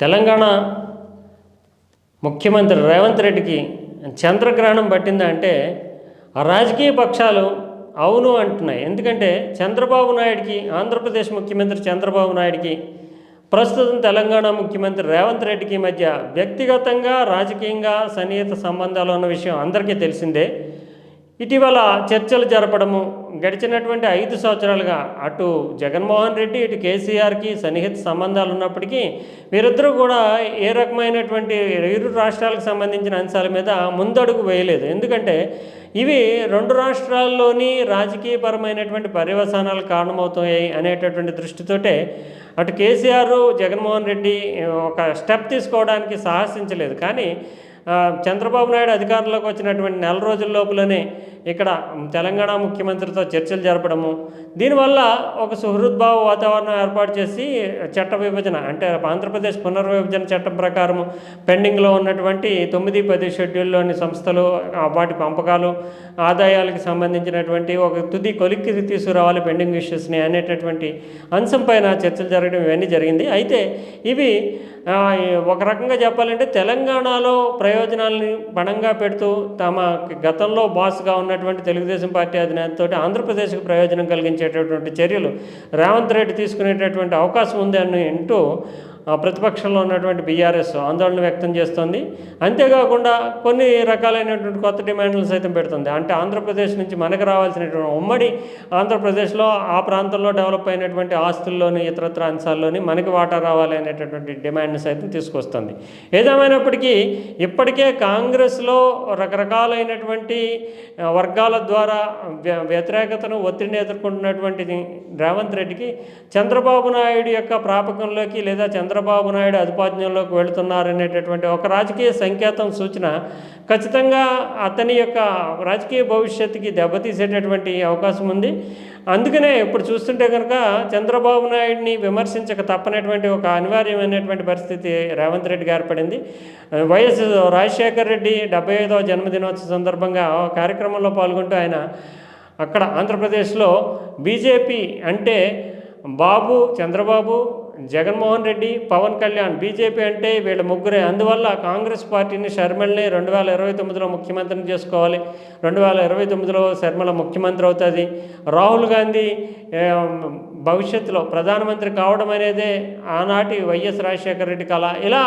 తెలంగాణ ముఖ్యమంత్రి రేవంత్ రెడ్డికి చంద్రగ్రహణం పట్టిందా అంటే ఆ రాజకీయ పక్షాలు అవును అంటున్నాయి. ఎందుకంటే చంద్రబాబు నాయుడికి ఆంధ్రప్రదేశ్ ముఖ్యమంత్రి చంద్రబాబు నాయుడికి ప్రస్తుతం తెలంగాణ ముఖ్యమంత్రి రేవంత్ రెడ్డికి మధ్య వ్యక్తిగతంగా రాజకీయంగా సన్నిహిత సంబంధాలు ఉన్న విషయం అందరికీ తెలిసిందే. ఇటీవల చర్చలు జరపడము గడిచినటువంటి ఐదు సంవత్సరాలుగా అటు జగన్మోహన్ రెడ్డి ఇటు కేసీఆర్కి సన్నిహిత సంబంధాలు ఉన్నప్పటికీ వీరిద్దరూ కూడా ఏ రకమైనటువంటి ఇరు రాష్ట్రాలకు సంబంధించిన అంశాల మీద ముందడుగు వేయలేదు. ఎందుకంటే ఇవి రెండు రాష్ట్రాల్లోని రాజకీయపరమైనటువంటి పర్యవసానాలు కారణమవుతాయి అనేటటువంటి దృష్టితోటే అటు కేసీఆర్ జగన్మోహన్ రెడ్డి ఒక స్టెప్ తీసుకోవడానికి సాహసించలేదు. కానీ చంద్రబాబు నాయుడు అధికారంలోకి వచ్చినటువంటి నెల రోజుల లోపలనే ఇక్కడ తెలంగాణ ముఖ్యమంత్రితో చర్చలు జరపడము. దీనివల్ల ఒక సుహృద్భావ వాతావరణం ఏర్పాటు చేసి చట్ట విభజన అంటే ఆంధ్రప్రదేశ్ పునర్విభజన చట్టం ప్రకారం పెండింగ్లో ఉన్నటువంటి తొమ్మిది పది షెడ్యూల్లోని సంస్థలు వాటి పంపకాలు ఆదాయాలకు సంబంధించినటువంటి ఒక తుది కొలిక్కి తీసుకురావాలి పెండింగ్ ఇష్యూస్ని అనేటటువంటి అంశం పైన చర్చలు జరగడం ఇవన్నీ జరిగింది. అయితే ఇవి ఒక రకంగా చెప్పాలంటే తెలంగాణలో ప్రయోజనాలని బణంగా పెడుతూ తమ గతంలో బాస్గా ఉన్నటువంటి తెలుగుదేశం పార్టీ అధినేతతో ఆంధ్రప్రదేశ్కి ప్రయోజనం కలిగించేటటువంటి చర్యలు రేవంత్ రెడ్డి తీసుకునేటటువంటి అవకాశం ఉంది అని అంటూ ప్రతిపక్షంలో ఉన్నటువంటి బీఆర్ఎస్ ఆందోళన వ్యక్తం చేస్తోంది. అంతేకాకుండా కొన్ని రకాలైనటువంటి కొత్త డిమాండ్లు సైతం పెడుతుంది. అంటే ఆంధ్రప్రదేశ్ నుంచి మనకు రావాల్సినటువంటి ఉమ్మడి ఆంధ్రప్రదేశ్లో ఆ ప్రాంతంలో డెవలప్ అయినటువంటి ఆస్తుల్లోని ఇతరత్ర అంశాల్లోని మనకి వాటా రావాలి అనేటటువంటి డిమాండ్ని సైతం తీసుకొస్తుంది. ఏదేమైనప్పటికీ ఇప్పటికే కాంగ్రెస్లో రకరకాలైనటువంటి వర్గాల ద్వారా వ్య- వ్యతిరేకతను ఒత్తిడిని ఎదుర్కొంటున్నటువంటి రేవంత్ రెడ్డికి చంద్రబాబు నాయుడు యొక్క ప్రాపకంలోకి లేదా చంద్రబాబు నాయుడు అధిపాజ్యంలోకి వెళుతున్నారనేటటువంటి ఒక రాజకీయ సంకేతం సూచన ఖచ్చితంగా అతని యొక్క రాజకీయ భవిష్యత్తుకి దెబ్బతీసేటటువంటి అవకాశం ఉంది. అందుకనే ఇప్పుడు చూస్తుంటే కనుక చంద్రబాబు నాయుడిని విమర్శించక తప్పనటువంటి ఒక అనివార్యమైనటువంటి పరిస్థితి రేవంత్ రెడ్డికి ఏర్పడింది వైఎస్ రాజశేఖర్ రెడ్డి డెబ్బై ఐదవ జన్మదినోత్సవ సందర్భంగా కార్యక్రమంలో పాల్గొంటూ ఆయన అక్కడ ఆంధ్రప్రదేశ్లో బీజేపీ అంటే బాబు చంద్రబాబు జగన్మోహన్ రెడ్డి పవన్ కళ్యాణ్ బీజేపీ అంటే వీళ్ళ ముగ్గురే. అందువల్ల కాంగ్రెస్ పార్టీని షర్మిలని రెండు వేల ఇరవై తొమ్మిదిలో ముఖ్యమంత్రిని చేసుకోవాలి. రెండు వేల ఇరవై తొమ్మిదిలో శర్మల ముఖ్యమంత్రి అవుతుంది. రాహుల్ గాంధీ భవిష్యత్తులో ప్రధానమంత్రి కావడం అనేదే ఆనాటి వైఎస్ రాజశేఖర రెడ్డి కళ. ఇలా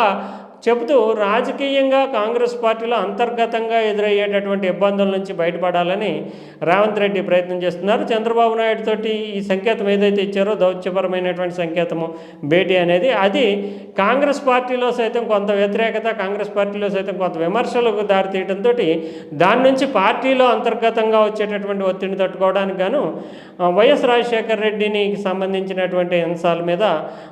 చెబుతూ రాజకీయంగా కాంగ్రెస్ పార్టీలో అంతర్గతంగా ఎదురయ్యేటటువంటి ఇబ్బందుల నుంచి బయటపడాలని రేవంత్ రెడ్డి ప్రయత్నం చేస్తున్నారు. చంద్రబాబు నాయుడు తోటి ఈ సంకేతం ఏదైతే ఇచ్చారో దౌత్యపరమైనటువంటి సంకేతము భేటీ అనేది అది కాంగ్రెస్ పార్టీలో సైతం కొంత వ్యతిరేకత కాంగ్రెస్ పార్టీలో సైతం కొంత విమర్శలకు దారితీయడంతో దాని నుంచి పార్టీలో అంతర్గతంగా వచ్చేటటువంటి ఒత్తిడిని తట్టుకోవడానికి గాను వైఎస్ రాజశేఖర రెడ్డిని సంబంధించినటువంటి అంశాల మీద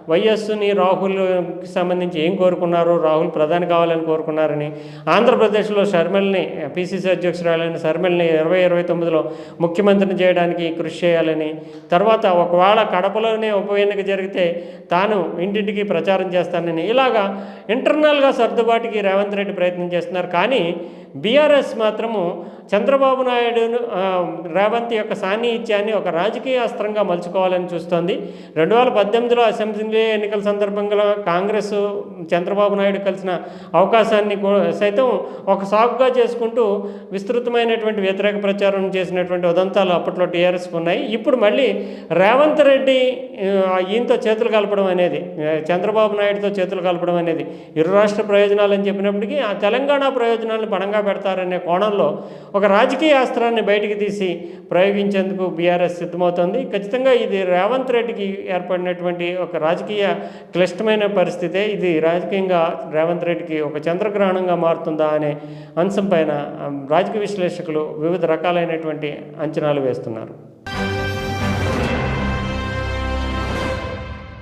వైఎస్ని రాహుల్కి సంబంధించి ఏం కోరుకున్నారు రాహుల్ ప్రధాని కావాలని కోరుకున్నారని ఆంధ్రప్రదేశ్లో షర్మిల్ని పిసిసి అధ్యక్షురాలైన షర్మిల్ని ఇరవై ఇరవై తొమ్మిదిలో ముఖ్యమంత్రిని చేయడానికి కృషి చేయాలని తర్వాత ఒకవేళ కడపలోనే ఉప ఎన్నిక జరిగితే తాను ఇంటింటికి ప్రచారం చేస్తానని. ఇలాగా ఇంటర్నల్గా సర్దుబాటుకి రేవంత్ రెడ్డి ప్రయత్నం చేస్తున్నారు. కానీ బీఆర్ఎస్ మాత్రము చంద్రబాబు నాయుడును రేవంత్ యొక్క సాన్నిహిత్యాన్ని ఒక రాజకీయ అస్త్రంగా మలుచుకోవాలని చూస్తోంది. రెండు వేల పద్దెనిమిదిలో అసెంబ్లీ ఎన్నికల సందర్భంగా కాంగ్రెస్ చంద్రబాబు నాయుడు కలిసిన అవకాశాన్ని సైతం ఒక సాగుగా చేసుకుంటూ విస్తృతమైనటువంటి వ్యతిరేక ప్రచారం చేసినటువంటి ఉదంతాలు అప్పట్లో టీఆర్ఎస్ ఉన్నాయి. ఇప్పుడు మళ్ళీ రేవంత్ రెడ్డి ఈయంతో ఈయనతో చేతులు కలపడం అనేది చంద్రబాబు నాయుడుతో చేతులు కలపడం అనేది ఇరు రాష్ట్ర ప్రయోజనాలు అని చెప్పినప్పటికీ ఆ తెలంగాణ ప్రయోజనాలను పడంగా పెడతారనే కోణంలో ఒక రాజకీయ అస్త్రాన్ని బయటికి తీసి ప్రయోగించేందుకు బీఆర్ఎస్ సిద్ధమవుతోంది. ఖచ్చితంగా ఇది రేవంత్ రెడ్డికి ఏర్పడినటువంటి ఒక రాజకీయ క్లిష్టమైన పరిస్థితే ఇది రాజకీయంగా రేవంత్ రెడ్డికి ఒక చంద్రగ్రహణంగా మారుతుందా అనే అంశం పైన రాజకీయ విశ్లేషకులు వివిధ రకాలైనటువంటి అంచనాలు వేస్తున్నారు.